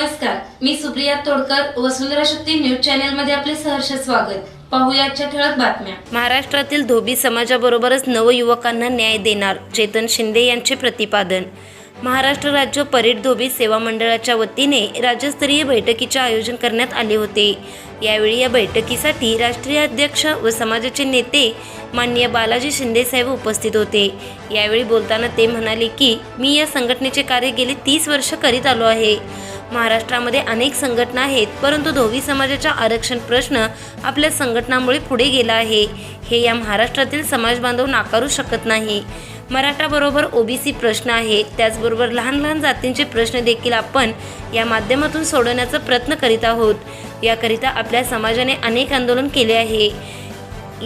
नमस्कार मी Supriya Todkar Vasundhara Shakti news channel मध्ये आपले सहर्ष स्वागत. पाहुयाच्या ठळक बातम्या. महाराष्ट्रातील धोबी समाजाबरोबरच नवयुवकांना न्याय देणार चेतन शिंदे यांचे प्रतिपादन. महाराष्ट्र राज्य परेड धोबी सेवा मंडळाच्या वतीने राज्यस्तरीय बैठकीचे आयोजन करण्यात आले होते. यावेळी या बैठकीसाठी राष्ट्रीय अध्यक्ष व समाजाचे नेते माननीय बालाजी शिंदे साहेब उपस्थित होते. यावेळी बोलताना ते म्हणाले की मी या संघटनेचे कार्य गेले तीस वर्ष करीत आलो आहे. महाराष्ट्रामध्ये अनेक संघटना आहेत परंतु धोबी समाजाचा आरक्षण प्रश्न आपल्या संघटनामुळे पुढे गेला आहे. हे या महाराष्ट्रातील समाज बांधव नाकारू शकत नाही. मराठाबरोबर ओबीसी प्रश्न आहे त्याचबरोबर लहान लहान जातींचे प्रश्न देखील आपण या माध्यमातून सोडवण्याचा प्रयत्न करीत आहोत. याकरिता आपल्या समाजाने अनेक आंदोलन केले आहे.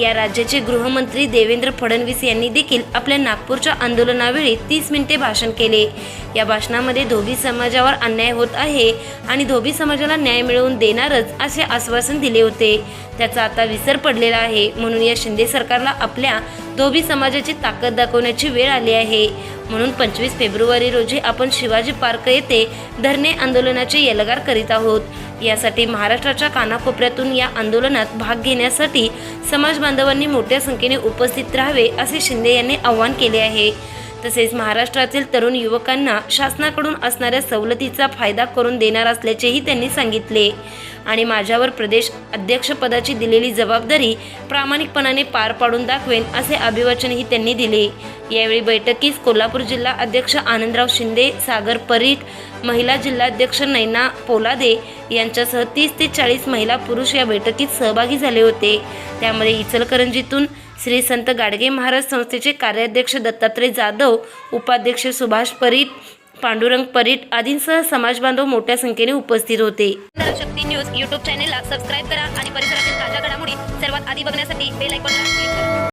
या राज्याचे गृहमंत्री देवेंद्र फडणवीस यांनी देखील आपल्या नागपूरच्या आंदोलनावेळी तीस मिनिटे भाषण केले. या भाषणामध्ये धोबी समाजावर अन्याय होत आहे आणि धोबी समाजाला न्याय मिळवून देणारच असे आश्वासन दिले होते. त्याचा आता विसर पडलेला आहे. म्हणून या शिंदे सरकारला आपल्या तोबी समाजाची ताकद दाखवण्याची वेळ आली आहे. म्हणून पंचवीस फेब्रुवारी रोजी आपण शिवाजी पार्क येथे धरणे आंदोलनाचे यलगार करीत आहोत. यासाठी महाराष्ट्राच्या कानाकोपऱ्यातून या आंदोलनात भाग घेण्यासाठी समाज बांधवांनी मोठ्या संख्येने उपस्थित राहावे असे शिंदे यांनी आवाहन केले आहे. तसेच महाराष्ट्रातील तरुण युवकांना शासनाकडून असणाऱ्या सवलतीचा फायदा करून देणार असल्याचेही त्यांनी सांगितले. आणि माझ्यावर प्रदेश अध्यक्षपदाची दिलेली जबाबदारी प्रामाणिकपणाने पार पाडून दाखवेन असे अभिवाचनही त्यांनी दिले. यावेळी बैठकीस कोल्हापूर जिल्हा अध्यक्ष आनंदराव शिंदे सागर परीट महिला जिल्हाध्यक्ष नैना पोलादे यांच्यासह तीस ते चाळीस महिला पुरुष या बैठकीत सहभागी झाले होते. त्यामध्ये इचलकरंजीतून श्री संत गाडगे महाराज संस्थेचे कार्याध्यक्ष दत्तात्रय जाधव उपाध्यक्ष सुभाष परीट पांडुरंग परीट आदींसह समाजबांधव मोठ्या संख्येने उपस्थित होते. शक्ती न्यूज यूट्यूब चॅनेलला सबस्क्राईब करा आणि परिसरातील ताज्या घडामोडी सर्वात आधी बघण्यासाठी बेल आयकॉनला